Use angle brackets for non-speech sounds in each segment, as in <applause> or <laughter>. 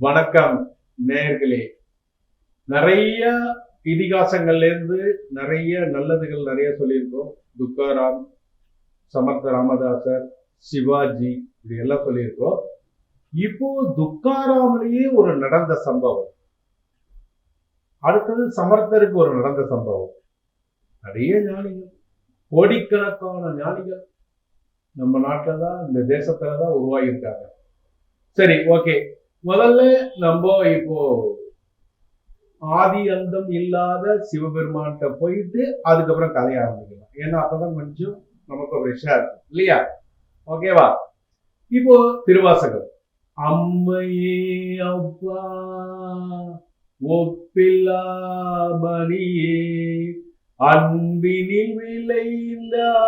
வணக்கம் நேர்களே நிறைய இதிகாசங்கள்ல இருந்து நிறைய நல்லதுகள் நிறைய சொல்லியிருக்கோம். துக்காராம் சமர்த்த ராமதாசர் சிவாஜி இது எல்லாம் சொல்லியிருக்கோம். இப்போ துக்காராம்லயே ஒரு நடந்த சம்பவம். அடுத்தது சமர்த்தருக்கு ஒரு நடந்த சம்பவம். நிறைய ஞானிகள் கோடிக்கணக்கான ஞானிகள் நம்ம நாட்டில் தான் இந்த தேசத்துல தான் உருவாகியிருக்காங்க. சரி ஓகே. முதல்ல நம்ம இப்போ ஆதி அந்தம் இல்லாத சிவபெருமான்கிட்ட போயிட்டு அதுக்கப்புறம் கதைய ஆரம்பிக்கலாம். ஏன்னா அப்பதான் கொஞ்சம் நமக்கு ஃப்ரெஷ்ஷா இருக்கும். இல்லையா? ஓகேவா இப்போ திருவாசகம். அம்மையே அப்பா ஒப்பில்லா மணியே அன்பினில் விளைந்தாரமோ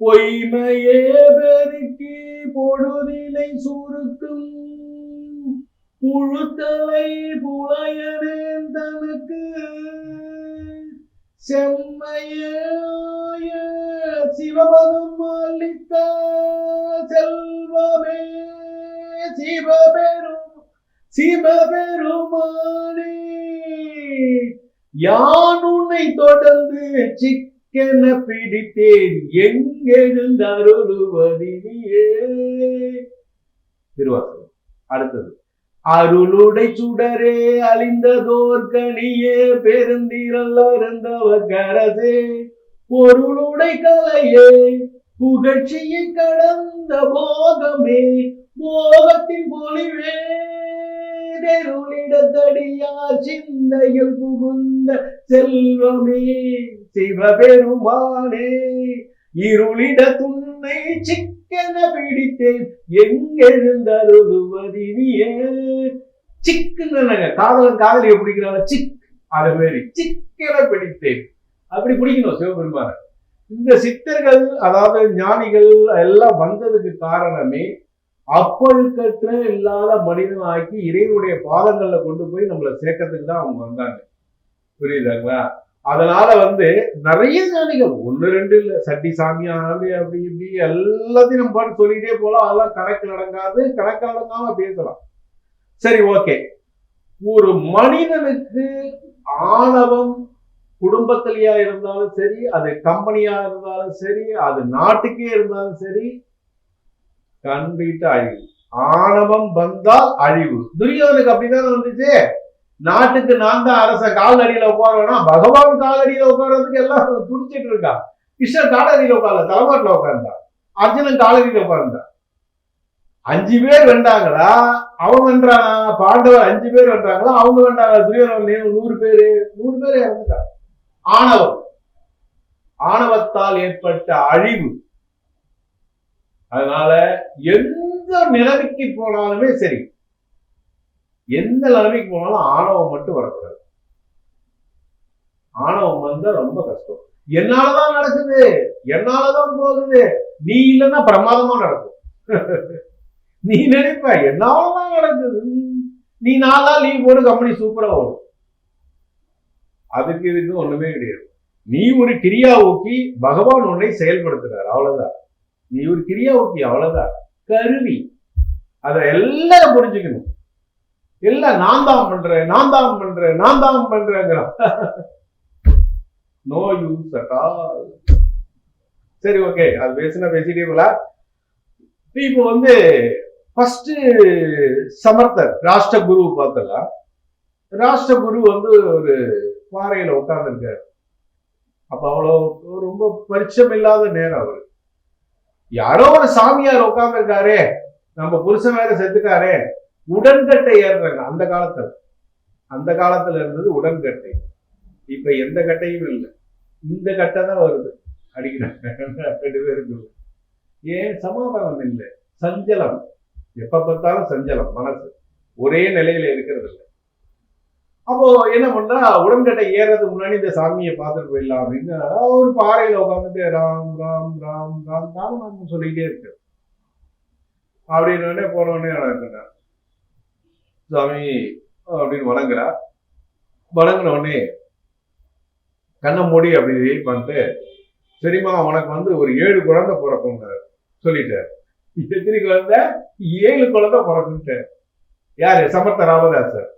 பொய்மையே பெருக்கி பொழுதினை சுருக்கும். புழுத்தலை புலையனேன் தனக்கு. செம்மையாய சிவபதம் அளித்த செல்வமே சிவபெரும் சிவபெருமானே. யான் உன்னை தொடர்ந்து சிக்க சிக்கென பிடித்தேன். எங்கெழுந்தருளுவதினியே திருவாசகம். அடுத்தது. அருளுடை சுடரே அழிந்ததோர் கனியே. பெருந்திரல் அருந்தவ கரசே. பொருளுடை கலையே. புகழ்ச்சியை கடந்த போகமே. போகத்தின் பொலிவே. தெருளிடத்தடியா சிந்தையில் புகுந்த செல்வமே. சிவபெருமானே இருளிட துன்னை சிக்கன பிடித்தேன். எங்கெழுந்தருளுவதினியே? சிக்குன்னு காதலன் காதலியை பிடிக்கிறாங்க சிக். அது மாரி சிக்கன பிடித்தேன். அப்படி பிடிக்கணும் சிவபெருமான. இந்த சித்தர்கள் அதாவது ஞானிகள் எல்லாம் வந்ததுக்கு காரணமே அப்பழுக்கற்ற இல்லாத மனிதன் ஆக்கி இறைவனுடைய பாதங்கள்ல கொண்டு போய் நம்மளை சேர்க்கறதுக்கு தான் அவங்க வந்தாங்க. புரியுதாங்களா? அதனால வந்து நிறைய ஞானிகள் ஒண்ணு ரெண்டு இல்ல. சட்டி சாமியாண்டு அப்படி இப்படி எல்லாத்தையும் நம்ம பாட்டு சொல்லிட்டே போலாம் அதெல்லாம் கணக்கு நடங்காது கணக்கு நடங்காம பேசலாம். சரி ஓகே. ஒரு மனிதனுக்கு ஆணவம் குடும்பத்திலேயா இருந்தாலும் சரி அது கம்பெனியா இருந்தாலும் சரி அது நாட்டுக்கே இருந்தாலும் சரி கண்டிட்டு அழிவு. ஆணவம் வந்தால் அழிவு. துரியோனுக்கு அப்படிதான் வந்துச்சு? நாட்டுக்கு நான் தான் அரச கால் அடியில உட்காருவேனா? பகவான் கால் அடியில உட்கார்றதுக்கு எல்லாம் துடிச்சிட்டு இருக்கா? கிருஷ்ணன் காலடியில உட்கார்ல தலைமாட்டில் உட்கார்ந்தா? அர்ஜுனன் காலடியில உட்கார்ந்தா? அஞ்சு பேர் வெண்டாங்களா அவன் வென்றானா? பாண்டவர் அஞ்சு பேர் வென்றாங்களா? அவங்க வென்றாங்களா? துரியோதனன் நூறு பேரு. நூறு பேர் இறந்துட்டா ஆணவம். ஆணவத்தால் ஏற்பட்ட அழிவு. அதனால எந்த நிலைமைக்கு போனாலுமே சரி. எந்த நிலைமைக்கு போனாலும் ஆணவம் மட்டும் வரக்கூடாது. ஆணவம் வந்தா ரொம்ப கஷ்டம். என்னாலதான் நடக்குது? என்னாலதான் போகுது? நீ இல்லைன்னா பிரமாதமா நடக்கும். நீ நினைப்ப என்னாலதான் நடக்குது? நீ நாளா லீவ் போடு கம்பெனி சூப்பரா ஓடும். அதுக்கு இதுக்கு ஒண்ணுமே கிடையாது. நீ ஒரு கிரியா ஊக்கி பகவான் உன்னை செயல்படுத்துறார். அவ்வளவுதான். நீ ஒரு கிரியா ஊக்கி அவ்வளவுதான். கருவி. அதை எல்லாம் புரிஞ்சுக்கணும். இல்ல நான் தான் பண்றேன் நான் தான் பண்றேன் நான் தான் பண்றேங்கிறான். நோ யூஸ் அட் சரி ஓகே அது பேசினா பேசிட்டே இப்போ வந்து ஃபர்ஸ்ட் சமர்த்தர் ராஷ்டிர குரு பார்த்தலாம் ராஷ்டிர குரு வந்து ஒரு பாறையில உட்கார்ந்துருக்காரு. அப்ப அவ்வளோ ரொம்ப பரிச்சம் இல்லாத நேரம் அவரு. யாரோ ஒரு சாமியார் உட்கார்ந்துருக்காரே நம்ம புருஷன் வேற செத்துக்காரே உடன்கட்டை ஏறுறாங்க. அந்த காலத்துல. அந்த காலத்துல இருந்தது உடன்கட்டை. இப்ப எந்த கட்டையும் இல்லை. இந்த கட்டை தான் வருது. அடிக்கிறாங்க. <laughs> ரெண்டு பேருக்கு ஏன் சமாதானம் இல்லை? சஞ்சலம். எப்ப பார்த்தாலும் சஞ்சலம் மனசு. ஒரே நிலையில இருக்கிறது இல்லை. அப்போ என்ன பண்றா உடன்கட்டை ஏறதுக்கு முன்னாடி இந்த சாமியை பார்த்துட்டு போயிடலாம் அப்படின்னு ஒரு பாறையில உட்காந்துட்டு ராம் ராம் ராம் ராம் ராம் சொல்லிக்கிட்டே இருக்கு. அப்படின்னு போனோடனே நடக்கிறார் சாமி அப்படின்னு வணங்குறா. வணங்கின உடனே கண்ணை மூடி அப்படி பண்ணிட்டு சரிம்மா உனக்கு வந்து ஒரு ஏழு குழந்தை பிறக்குங்கிறார் சொல்லிட்டார். எத்தனை குழந்தை? ஏழு குழந்தை பிறக்குன்ட்டு யாரு? சமர்த்த ராமதாசர்.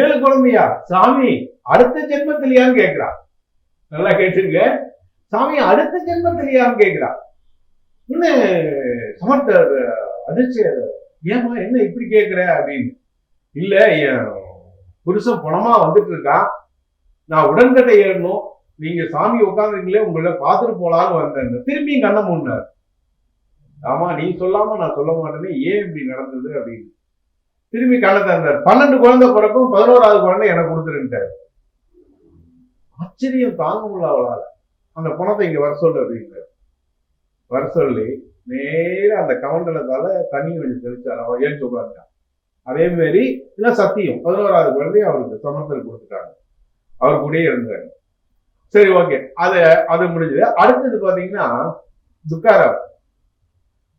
ஏழு குழந்தையா? சாமி அடுத்த ஜென்மத்திலையான்னு கேக்குறா. நல்லா கேட்டுருங்க சாமி அடுத்த ஜென்மத்திலையான்னு கேட்குறா இன்னும் சமர்த்த அதிர்ச்சி ஏமா என்ன இப்படி கேட்குற அப்படின்னு. இல்லை என் புருஷன் பணமா வந்துட்டு இருக்கான் நான் உடன்கட்டை ஏறணும். நீங்க சாமி உட்காந்துருக்கீங்களே உங்களை பார்த்துட்டு போலான்னு வந்தேன். திரும்பியும் கண்ண முன்னார் ஆமா நீ சொல்லாம நான் சொல்ல மாட்டேன்னு ஏன் இப்படி நடந்தது அப்படின்னு. திரும்பி கண்ணை திறந்தார். பன்னெண்டு குழந்தை பிறக்கும் பதினோராவது குழந்தை எனக்கு கொடுத்துருன்ட்டார். ஆச்சரியம் தாங்க முடியல அவளால். அந்த பணத்தை இங்க வர சொல்லு அப்படின்றார். வர சொல்லி நேரா அந்த கமண்டலத்தால தண்ணி கொஞ்சம் தெளிச்சார். அவன் ஏன் உட்காந்துட்டான் அதே மாதிரி இல்லை சத்தியம். பதினோராவது குழந்தையும் அவருக்கு சமர்த்தல் கொடுத்துட்டாங்க. அவர் கூடயே இருந்தாரு. சரி ஓகே. அது அது முடிஞ்சது. அடுத்தது பாத்தீங்கன்னா துக்காராம்.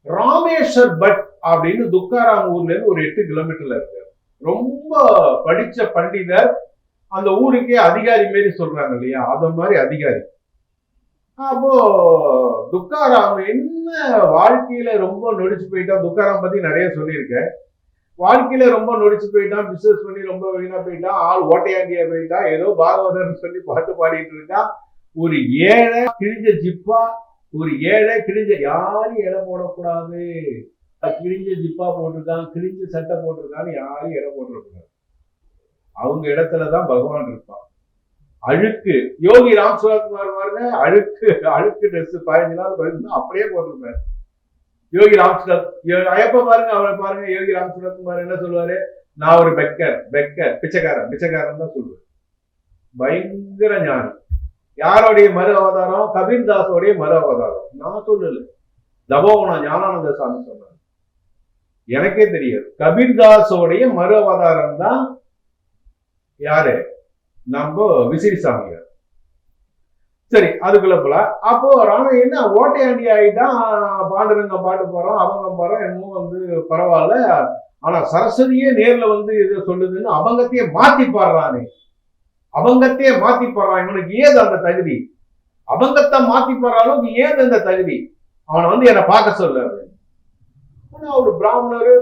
ராமேஸ்வர் பட் அப்படின்னு துக்காராம் ஊர்ல இருந்து ஒரு எட்டு கிலோமீட்டர்ல இருக்கு ரொம்ப படிச்ச பண்டிதர். அந்த ஊருக்கே அதிகாரி மாரி சொல்றாங்க இல்லையா? அத மாதிரி அதிகாரி. அப்போ துக்காராம் என்ன வாழ்க்கையில ரொம்ப நொடிச்சு போயிட்டா? துக்காராம் பத்தி நிறைய சொல்லியிருக்கேன். வாழ்க்கையில ரொம்ப நொடிச்சு போயிட்டான் பிசினஸ் பண்ணி ரொம்ப வீணா போயிட்டான் ஆள் ஓட்டையாண்டியா போயிட்டான் ஏதோ பாகவதர்னு சொல்லி பாட்டு பாடிட்டு இருக்கான் ஒரு ஏழை கிழிஞ்ச ஜிப்பா ஒரு ஏழை கிழிஞ்ச யாரும் இலை போடக்கூடாது. கிழிஞ்ச ஜிப்பா போட்டிருக்கான் கிழிஞ்ச சட்டை போட்டிருக்கான்னு யாரும் இடம் போட்டுருக்கூடாது அவங்க இடத்துலதான் பகவான் இருப்பான். அழுக்கு யோகி ராம் சுரத்குமார் பாருங்க அழுக்கு அழுக்கு ட்ரெஸ் பதினஞ்சு நாள் பதினஞ்சு அப்படியே போட்டிருப்பாரு. யோகி ராம் சுரத் எப்ப பாருங்க அவரை பாருங்க யோகி ராம் சுரத்குமார் என்ன சொல்லுவாரு? நான் ஒரு பெக்கர் பெக்கர் பிச்சைக்காரன் பிச்சைக்காரன் தான் சொல்லுவேன். பயங்கர ஞானி. யாருடைய மறு அவதாரம்? கபீர் மறு அவதாரம். நான் சொல்லல. தபோவன ஞானானந்த சாமி சொன்னாரு. எனக்கே தெரியாது. கபீர் தாஸோடைய மறு அவதாரம் தான் யாரு? நம்ம விசிறி சாமியார். சரி அதுக்குள்ள போல அப்போ ராம என்ன ஓட்டையாண்டி ஆயிட்டான். பாண்டுரங்க பாட்டு போறோம் அவங்க போறோம் என்னமோ வந்து பரவாயில்ல. ஆனா சரஸ்வதியே நேர்ல வந்து இதை சொல்லுதுன்னு அவங்கத்தையே மாத்தி பாடுறானே. அவங்கத்தையே மாத்தி பாடுறான். இவனுக்கு ஏது அந்த தகுதி? அவங்கத்தை மாத்தி பாடுற ஏது அந்த தகுதி? அவனை வந்து என்னை பார்க்க சொல்லாரு அப்படின்னு ஆனா ஒரு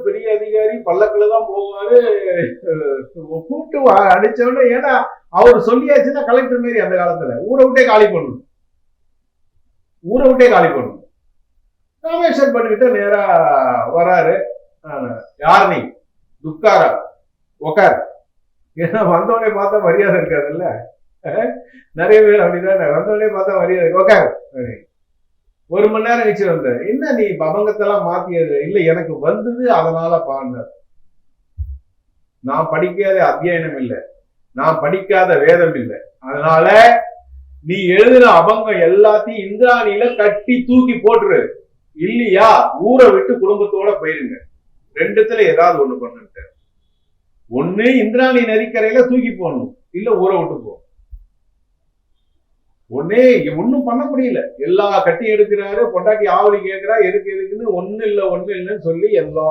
பெரிய அதிகாரி பல்லக்கில் தான் போவாரு. கூப்பிட்டு அடிச்சவன ஏன்னா அவர் சொல்லியாச்சுன்னா கலெக்டர் மாரி அந்த காலத்துல. ஊரை விட்டே காலி பண்ணணும். ஊரை விட்டே காலி பண்ணணும். ராமேஸ்வர் பண்ணிக்கிட்டு நேரா வராரு. யார் நீ? துக்காரா உக்கார். ஏன்னா வந்தவனே பார்த்தா மரியாதை இருக்காதுல்ல. நிறைய பேர் அப்படிதான். வந்தவனே பார்த்தா மரியாதை உக்கார். ஒரு மணி நேரம் கழிச்சு வந்த என்ன நீ பபங்கத்தெல்லாம் மாத்தியது இல்லை எனக்கு வந்தது அதனால பாடினார். நான் படிக்காத அத்தியாயனம் இல்லை. நான் படிக்காத வேதம் இல்லை. அதனால நீ எழுதின அபங்கம் எல்லாத்தையும் இந்திராணியில கட்டி தூக்கி போட்டுரு. இல்லையா? ஊரை விட்டு குடும்பத்தோட போயிருங்க. ரெண்டுத்துல ஏதாவது ஒண்ணு பண்ணுட்டு ஒண்ணு இந்திராணி நதிக்கரையில தூக்கி போடணும். இல்ல ஊரை விட்டு போ. ஒன்னே ஒன்னும் பண்ண முடியல. எல்லா கட்டி எடுக்கிறாரு பொண்டாட்டி ஆவலி கேட்கிறா எதுக்கு எதுக்குன்னு ஒன்றும் இல்லை ஒன்றும் இல்லைன்னு சொல்லி எல்லா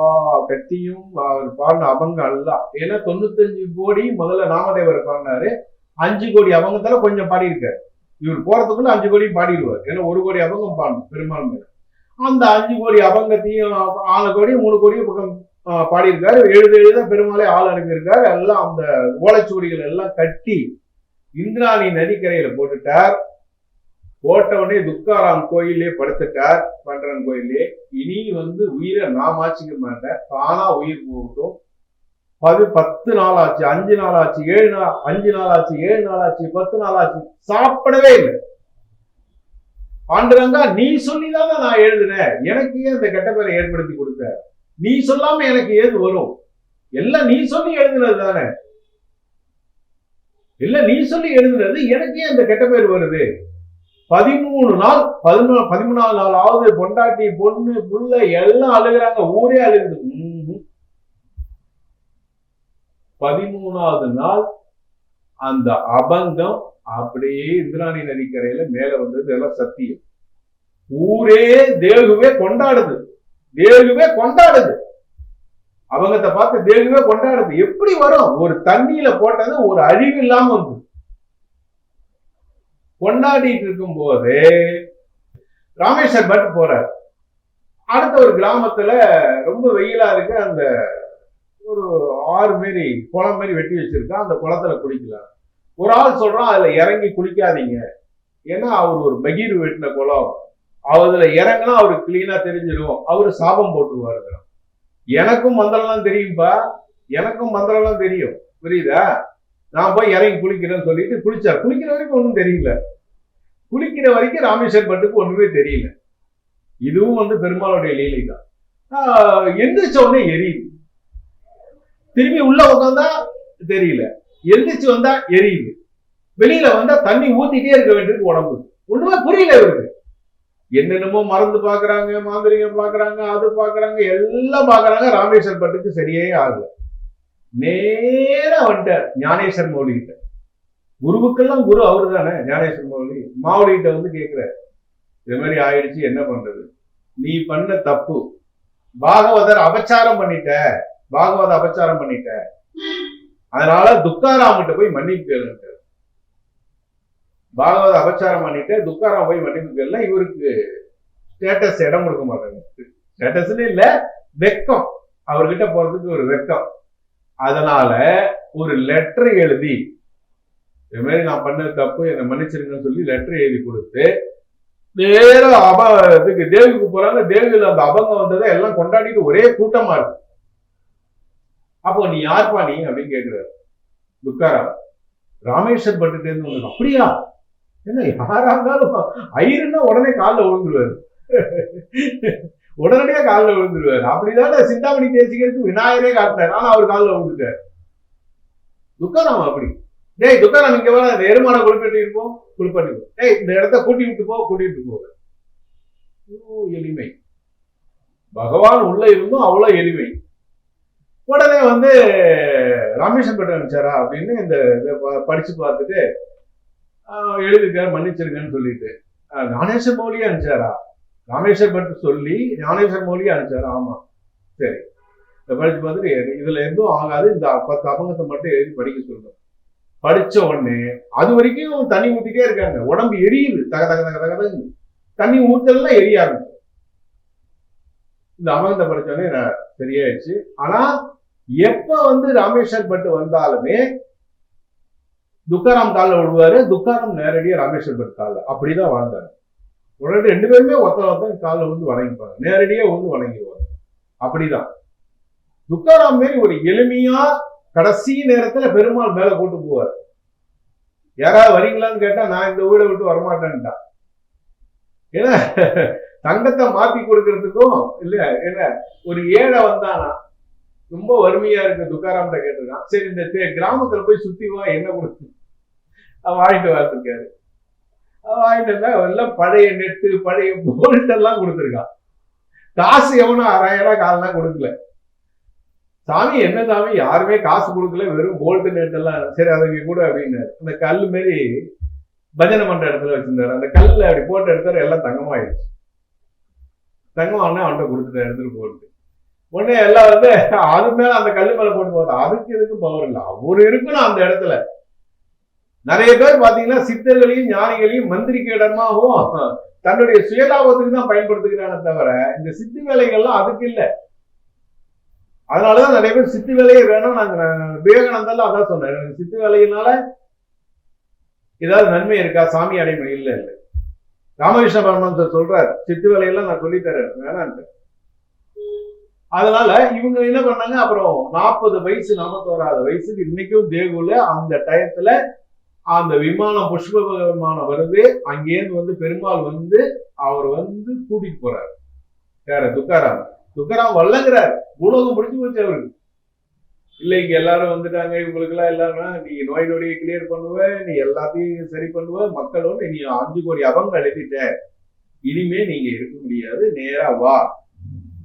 கட்டியும் அவர் பாடின அபங்கம் அல்ல. ஏன்னா தொண்ணூத்தஞ்சு கோடி முதல்ல நாமதேவர் பாடினாரு. அஞ்சு கோடி அபங்கத்தால கொஞ்சம் பாடியிருக்காரு. இவர் போறதுக்குள்ள அஞ்சு கோடியும் பாடிடுவார். ஏன்னா ஒரு கோடி அபங்கம் பாடணும் பெருமாள் அந்த அஞ்சு கோடி அபங்கத்தையும் ஆறு கோடி மூணு கோடியும் பக்கம் பாடியிருக்காரு. எழுத எழுத பெருமாளே ஆள் அனுப்பியிருக்காரு. எல்லாம் அந்த ஓலைச்சுவடிகள் எல்லாம் கட்டி இந்திராணி நதிக்கரையில போட்டுட்டார். போட்ட உடனே துக்காராம் கோயிலே படுத்துட்டார் பண்றன் கோயிலே. இனி வந்து உயிரை நான் மாச்சிக்க மாட்டேன் தானா உயிர் போகட்டும். பது பத்து நாள் ஆச்சு அஞ்சு நாள் ஆச்சு ஏழு நாள் அஞ்சு நாள் ஆச்சு ஏழு நாள் ஆச்சு பத்து நாள் ஆச்சு சாப்பிடவே இல்லை. பாண்டுரங்கா நீ சொல்லிதான் நான் எழுதினேன். எனக்கு ஏன் இந்த கெட்ட பேரை ஏற்படுத்தி கொடுத்த? நீ சொல்லாம எனக்கு ஏது வரும்? எல்லாம் நீ சொல்லி எழுதுனது தானே. இல்ல நீ சொல்லி எழுதுனது எனக்கு ஏன் இந்த கெட்ட பேர் வருது? பதிமூணு நாள் பதிமூணு பதிமூணாவது நாள் பொண்டாட்டி பொண்ணு புள்ள எல்லாம் அழுகிறாங்க. ஊரே அழுகுது. பதிமூணாவது நாள் அந்த அபங்கம் அப்படியே இந்திராணி நதிக்கரையில மேல வந்தது. எல்லாம் சத்தியம். ஊரே தேகுவே கொண்டாடுது. தேகுவே கொண்டாடுது. அவங்கத்தை பார்த்து தேகுவே கொண்டாடுது. எப்படி வரும்? ஒரு தண்ணியில போட்டது ஒரு அழிவு இல்லாம வந்து கொண்டாடிட்டு இருக்கும் போது ராமேஸ்வர் பட் போறார். அடுத்த ஒரு கிராமத்துல ரொம்ப வெயிலா இருக்கு. அந்த ஒரு ஆறு மாரி குளம் மாதிரி வெட்டி வச்சிருக்கா. அந்த குளத்துல குளிக்கலாம். ஒரு ஆள் சொல்றான் அதுல இறங்கி குளிக்காதீங்க. ஏன்னா அவர் ஒரு பகீர் வெட்டின குளம். அதுல இறங்கினா அவருக்கு கிளீனா தெரிஞ்சிடும் அவரு சாபம் போட்டுருவாரு எனக்கும் மந்திரம்லாம் தெரியும்பா? எனக்கும் மந்திரம்லாம் தெரியும். புரியுதா? நான் போய் இறங்கி குளிக்கிறேன்னு சொல்லிட்டு குளிச்சார். குளிக்கிற வரைக்கும் ஒன்றும் தெரியல. குளிக்கிற வரைக்கும் ராமேஸ்வர் பட்டுக்கு ஒன்றுமே தெரியல. இதுவும் வந்து பெருமாளுடைய லீலை தான் ஆஹ் எந்திரிச்ச உடனே எரியுது. திரும்பி உள்ள உட்காந்தா தெரியல. எந்திரிச்சு வந்தா எரியுது. வெளியில வந்தா தண்ணி ஊத்திட்டே இருக்க வேண்டியது உடம்பு. ஒண்ணுமே புரியல இவருக்கு. என்னென்னமோ மறந்து பாக்குறாங்க மாந்திரிகம் பாக்குறாங்க அது பாக்குறாங்க எல்லாம் பாக்குறாங்க. ராமேஸ்வர் பட்டுக்கு சரியே ஆகல. நேரா வந்துட்டார் ஞானேஸ்வர் மௌலி கிட்ட குருவுக்கெல்லாம் குரு அவரு தானே ஞானேஸ்வர் மௌலி மாவுளி கிட்ட வந்து கேட்கிறார் இது மாதிரி ஆயிடுச்சு என்ன பண்றது? நீ பண்ண தப்பு. பாகவதர் அபச்சாரம் பண்ணிட்ட. பாகவத அபச்சாரம் பண்ணிட்ட. அதனால துக்காராமிட்ட போய் மன்னிப்பு கேளுங்க பாகவத அபச்சாரம் பண்ணிட்டு துக்காராம் போய் மன்னிப்பு கேளுனா இவருக்கு ஸ்டேட்டஸ் இடம் கொடுக்க மாட்டாங்க. ஸ்டேட்டஸ்னு இல்ல வெக்கம். அவர்கிட்ட போறதுக்கு ஒரு வெக்கம். அதனால ஒரு லெட்டர் எழுதி இது மாதிரி நான் பண்ண தப்பு என்னை மன்னிச்சிருங்கன்னு சொல்லி லெட்டர் எழுதி கொடுத்து நேரா அப இதுக்கு தேவிக்கு போறாங்க. தேவியில் அந்த அபங்கம் வந்ததை எல்லாம் கொண்டாடிட்டு ஒரே கூட்டமா இருக்கு. அப்போ நீ யார்ப்பா நீ அப்படின்னு கேக்குறாரு. துக்காரா ராமேஸ்வர் பட்டு அப்படியா? என்ன யாரா இருந்தாலும் ஐயருன்னா உடனே காலில் விழுந்துருவாரு. உடனடியா காலில் விழுந்துருவாரு. அப்படிதானே சிந்தாமணி தேசிகருக்கு விநாயகரே காட்டினார். ஆனா அவர் காலில் விழுந்துட்டார். துக்காராம் அப்படி. டேய் துக்காராம் இங்க வர அந்த எருமான குளிப்பாட்டி இருப்போம் குளிப்பாட்டி போ. டேய் இந்த இடத்த கூட்டி விட்டு போ கூட்டிட்டு போக ஓ எளிமை. பகவான் உள்ள இருந்தும் அவ்வளவு எளிமை. உடனே வந்து ராமேஸ்வரம் பட்டு அனுப்பிச்சாரா அப்படின்னு இந்த இதை படிச்சு பார்த்துட்டு ஆஹ், மன்னிச்சிருங்கன்னு சொல்லிட்டு. நானேஷன் மௌலியா அனுப்பிச்சாரா? ராமேஸ்வர் பட்டு சொல்லி ஞானேஸ்வர் மௌலியே அனுப்பிச்சாரு. ஆமா. சரி. படிச்சு பார்த்துட்டு இதுல எதுவும் ஆகாது. இந்த பத்து அபங்கத்தை மட்டும் எழுதி படிக்க சொல்லணும் படிச்ச உடனே அது வரைக்கும் தண்ணி ஊத்திட்டே இருக்காங்க. உடம்பு எரியுது. தக தக தக தக தண்ணி ஊத்தலாம் எரிய ஆரம்பிச்சு இந்த அபங்கத்தை படிச்சோடனே சரியாயிடுச்சு. ஆனா எப்ப வந்து ராமேஸ்வர் பட்டு வந்தாலுமே துக்காராம் காலில் விடுவாரு துக்காராம் நேரடியா ராமேஸ்வர் பட்டு காலில் அப்படிதான் வாழ்ந்தாரு. உடனே ரெண்டு பேருமே ஒருத்தர் ஒருத்தர் காலில் வந்து வணங்கிப்பாங்க. நேரடியா வந்து வணங்கிடுவாங்க. அப்படிதான். துக்காராம் மாரி ஒரு எளிமையா கடைசி நேரத்துல பெருமாள் மேல கூட்டு போவார். யாராவது வரீங்களான்னு கேட்டா நான் இந்த வீடை விட்டு வரமாட்டேன்ட்டான். ஏன்னா தங்கத்தை மாத்தி கொடுக்கறதுக்கும் இல்ல என்ன ஒரு ஏழை வந்தானா? ரொம்ப வறுமையா இருக்கு துக்காராம்கிட்ட கேட்டிருக்கான். சரி இந்த தே- கிராமத்துல போய் சுத்தி வா என்ன கொடுத்து? அவன் வாங்கிட்டு வாழ்த்துருக்காரு வாங்கிட்டு எல்லாம் பழைய நெட்டு பழைய போல்ட் எல்லாம் கொடுத்துருக்கான். காசு எவனும் ஆறாயிரம் காலெல்லாம் கொடுக்கல. சாமி என்ன சாமி? யாருமே காசு கொடுக்கல வெறும் போல்ட் நெட் எல்லாம். சரி அதுக்கு கூட அப்படின்னாரு. அந்த கல் மாரி பஜனை பண்ற இடத்துல வச்சிருந்தாரு. அந்த கல்ல அப்படி போட்டு எடுத்தாரு எல்லாம் தங்கமாயிடுச்சு. தங்கம் அண்ணா அவன்கிட்ட கொடுத்துட்டாரு எடுத்துட்டு போட்டு உடனே எல்லாம் வந்து அது மேல அந்த கல்லு மேல போட்டு பார்த்தா அதுக்கு எதுக்கும் பவர் இல்லை. அவர் இருக்கணும் அந்த இடத்துல. நிறைய பேர் பாத்தீங்கன்னா சித்தர்களையும் ஞானிகளையும் மந்திரிக்க இடமாகவும் தன்னுடைய சுயலாபத்துக்கு தான் பயன்படுத்துகிறானே தவிர இந்த சித்து வேலைகள்லாம் அதுக்கு இல்லை. அதனாலதான் நிறைய பேர் சித்து வேலையே வேணும் நாங்க விவேகானந்தெல்லாம் அதான் சொன்னேன் எனக்கு சித்து வேலையினால ஏதாவது நன்மை இருக்கா? சாமி அடைமை இல்லை இல்லை. ராமகிருஷ்ண பரமஹம்சர் சொல்றார் சித்து வேலையெல்லாம் நான் சொல்லித் தரேன். வேணான்ட்டு. அதனால இவங்க என்ன பண்ணாங்க? அப்புறம் நாற்பது வயசு நாற்பத்தோராது வயசுக்கு இன்னைக்கும் தேகுல அந்த டயத்துல அந்த விமானம் புஷ்ப விமானம் வருது. அங்கேருந்து வந்து பெருமாள் வந்து அவர் வந்து கூட்டிட்டு போறாரு. யார? துக்காராம். துக்காராம் வல்லங்கிறார். பூலோகம் முடிஞ்சு போச்சு அவருக்கு. இல்ல இங்க எல்லாரும் வந்துட்டாங்க. இவங்களுக்கு எல்லாம் எல்லாரும் நீ நோய் நொடியை கிளியர் பண்ணுவ. நீ எல்லாத்தையும் சரி பண்ணுவ. மக்களோட நீ அஞ்சு கோடி அபங்க எழுதிட்ட. இனிமே நீங்க இருக்க முடியாது. நேரா வா.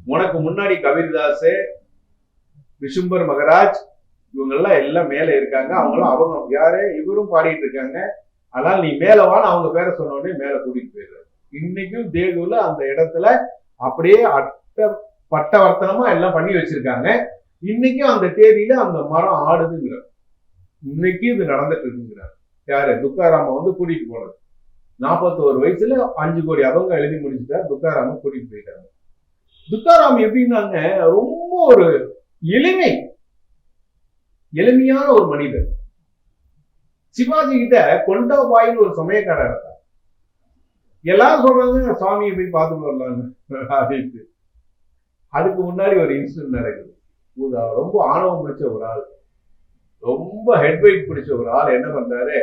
உனக்கு முன்னாடி கபீர்தாஸ் விசும்பர் மகராஜ் இவங்கெல்லாம் எல்லாம் மேல இருக்காங்க. அவங்களும் அவங்க யாரு? இவரும் பாடிட்டு இருக்காங்க. அதனால நீ மேல வான்னு அவங்க பேரை சொன்ன உடனே மேல கூட்டிட்டு போயிடுறாரு. இன்னைக்கும் தேகுல அந்த இடத்துல அப்படியே அட்ட பட்டவர்த்தனமா எல்லாம் பண்ணி வச்சிருக்காங்க. இன்னைக்கும் அந்த தேதியில அந்த மரம் ஆடுதுங்கிறார். இன்னைக்கு இது நடந்துட்டு இருக்குங்கிறார் யாரு? துக்காராம வந்து கூட்டிட்டு போனது. நாற்பத்தோரு வயசுல அஞ்சு கோடி அவங்க எழுதி முடிச்சுட்டா துக்காராம கூட்டிட்டு போயிட்டாங்க. துக்காராம் எப்படின்னாங்க ரொம்ப ஒரு எளிமை. எளிமையான ஒரு மனிதர் சிவாஜி கிட்ட கொண்டபாயின்னு ஒரு சமயக்காரர் இருந்தார் எல்லாரும் சொல்றாங்க சுவாமியை போய் பார்த்துட்டு வரலாங்க அப்படின்ட்டு. அதுக்கு முன்னாடி ஒரு இன்சிடென்ட் நடக்குது. ரொம்ப ஆணவம் பிடிச்ச ஒரு ஆள். ரொம்ப ஹெட் வெயிட் பிடிச்ச ஒரு ஆள் என்ன பண்றாரு?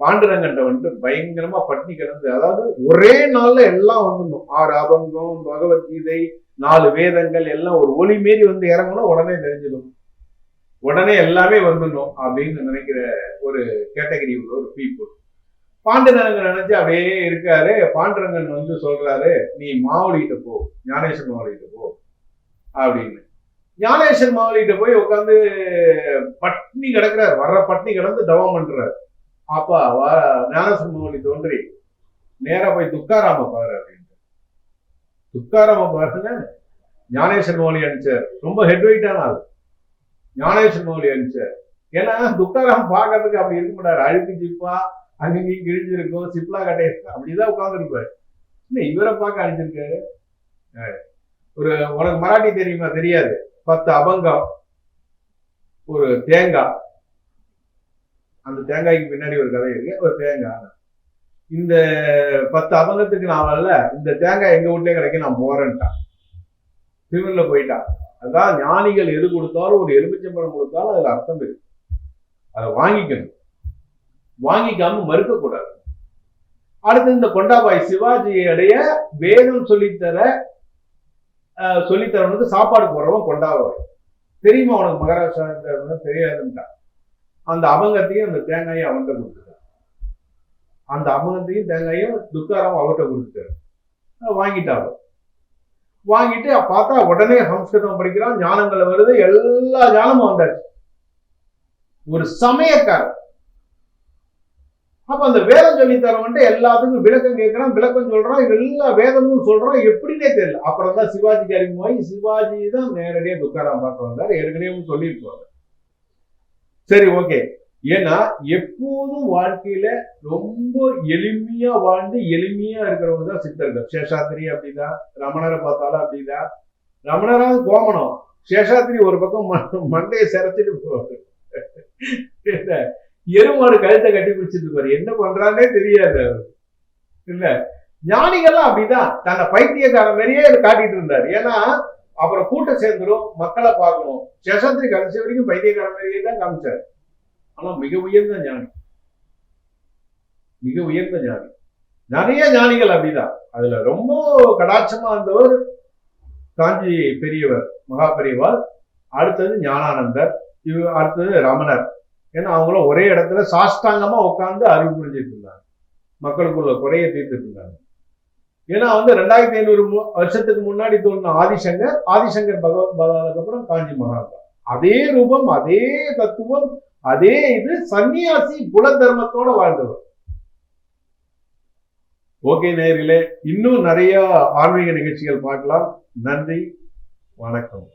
பாண்டுரங்கன்ட்ட வந்துட்டு பயங்கரமா பட்டினி கிடந்து அதாவது ஒரே நாள்ல எல்லாம் வந்துடணும். ஆறு அபங்கம் பகவத்கீதை நாலு வேதங்கள் எல்லாம் ஒரு ஒளி மீறி வந்து இறங்கணும் உடனே தெரிஞ்சிடும். உடனே எல்லாமே வந்துடணும் அப்படின்னு நினைக்கிற ஒரு கேட்டகரி உள்ள ஒரு பீப்புள் பாண்டுரங்கன் நினைச்சு அப்படியே இருக்காரு. பாண்டுரங்கன் வந்து சொல்றாரு நீ மாவடிகிட்ட போ ஞானேஸ்வரன் மாவடிகிட்ட போ அப்படின்னு. ஞானேஸ்வரன் மாவடிகிட்ட போய் உட்காந்து பட்னி கிடக்குறாரு. வர்ற பட்னி கிடந்து தவம் பண்றாரு. அப்பா வா ஞானேஸ்வரன் மாவடி தோன்றி நேரா போய் துக்காராம பாரு அப்படின்ட்டு துக்காராம பாருங்க ஞானேஸ்வரன் மௌலி அனுப்பிச்சார். ரொம்ப ஹெட் வெயிட்டான ஆள். ஞானேஸ்வரன் மௌலி அனுப்பிச்சார் ஏன்னா துக்காராம் பார்க்கறதுக்கு அப்படி இருக்க மாட்டாரு. அழுக்கு ஜிப்பா அங்கங்கேயும் கிழிஞ்சிருக்கும் சிப்லா கட்டை அப்படிதான் உட்காந்துருப்பார் என்ன இவரை பார்க்க அனுப்பிச்சிருக்காரு அஹ் ஒரு உனக்கு மராட்டி தெரியுமா? தெரியாது. பத்து அபங்கம் ஒரு தேங்காய் அந்த தேங்காய்க்கு பின்னாடி ஒரு கதை இருக்கு. ஒரு தேங்காய் இந்த பத்து அபங்கத்துக்கு நான் வரல. இந்த தேங்காய் எங்க வீட்லயே கிடைக்க நான் போறேன்ட்டான். திமிர்ல போயிட்டான். அதான் ஞானிகள் எது கொடுத்தாலும் ஒரு எலுமிச்சம்பழம் கொடுத்தாலும் அதுல அர்த்தம் இருக்கு. அதை வாங்கிக்கணும். வாங்கிக்காம மறுக்கக்கூடாது. அடுத்து இந்த கொண்டாபாய் சிவாஜியுடைய வேதம் சொல்லித்தர சொல்லித்தரவனுக்கு சாப்பாடு போடுறவன் கொண்டாபாய். தெரியுமா அவனுக்கு மகாராஷ்டிரா தெரியாதுன்றான் அந்த அபங்கத்தையும் அந்த தேங்காயும் அவன்கிட்ட கொடுத்துட்டான். அந்த அபங்கத்தையும் தேங்காயும் துக்காரம் அவர்கிட்ட கொடுத்துட்டாரு. அஹ் வாங்கிட்டாங்க வாங்கிட்டு பார்த்தா உடனே சம்ஸ்கிருதம் படிக்கிறான் ஞானங்களை வருது எல்லா ஞானமும் வந்தாச்சு. ஒரு சமயக்காரர் அப்ப அந்த வேதம் சொல்லி தரவன்ட்டு எல்லாத்துக்கும் விளக்கம் கேட்கிறான் விளக்கம் சொல்றான் எல்லா வேதமும் சொல்றான் எப்படின்னே தெரியல. அப்புறம் தான் சிவாஜிக்கு அறிமுகமாகி சிவாஜி தான் நேரடியா துக்காராம் பார்க்க வந்தார் ஏற்கனவே சொல்லியிருப்பாங்க சரி ஓகே. ஏன்னா எப்போதும் வாழ்க்கையில ரொம்ப எளிமையா வாழ்ந்து எளிமையா இருக்கிறவங்க தான் சித்தர்கள். சேஷாத்திரி அப்படிதான் ரமணரை பார்த்தாலும் அப்படிதான் ரமணராவது கோமணம். சேஷாத்திரி ஒரு பக்கம் மண்டையை சிரைச்சிட்டு போவாரு. எருமாடு கழுத்தை கட்டி பிடிச்சிட்டு இருப்பாரு. என்ன பண்றானே தெரியாது அவருக்கு. இல்ல ஞானிகள்லாம் அப்படிதான். தன்னை பைத்தியக்காரன் மாதிரியே காட்டிட்டு இருந்தாரு. ஏன்னா அப்புறம் கூட்டம் சேர்ந்துரும் மக்களை பார்க்கணும். சேஷாத்திரி கடைசி வரைக்கும் பைத்தியக்காரன் மாதிரியே தான் காமிச்சாரு. ஆனா மிக உயர்ந்த ஞானி. மிக உயர்ந்த ஞானி. நிறைய ஞானிகள் அப்படிதான். அதுல ரொம்ப கடாட்சமா இருந்தவர் காஞ்சி பெரியவர் மகா பெரியவர். அடுத்தது ஞானானந்தர் இவ அடுத்தது ரமணர். ஏன்னா அவங்களும் ஒரே இடத்துல சாஷ்டாங்கமா உட்கார்ந்து அறிவு புரிஞ்சிட்டு இருந்தாங்க. மக்களுக்குள்ள குறைய தீர்த்துட்டு இருந்தாங்க. ஏன்னா வந்து ரெண்டாயிரத்தி ஐநூறு வருஷத்துக்கு முன்னாடி தோணுன ஆதிசங்கர் ஆதிசங்கர் பகவத் பாதாவுக்கு அப்புறம் காஞ்சி மகாத்மா. அதே ரூபம் அதே தத்துவம் அதே இது சன்னியாசி குல தர்மத்தோட வாழ்ந்தவர். ஓகே நேரிலே இன்னும் நிறைய ஆன்மீக நிகழ்ச்சிகள் பார்க்கலாம். நன்றி வணக்கம்.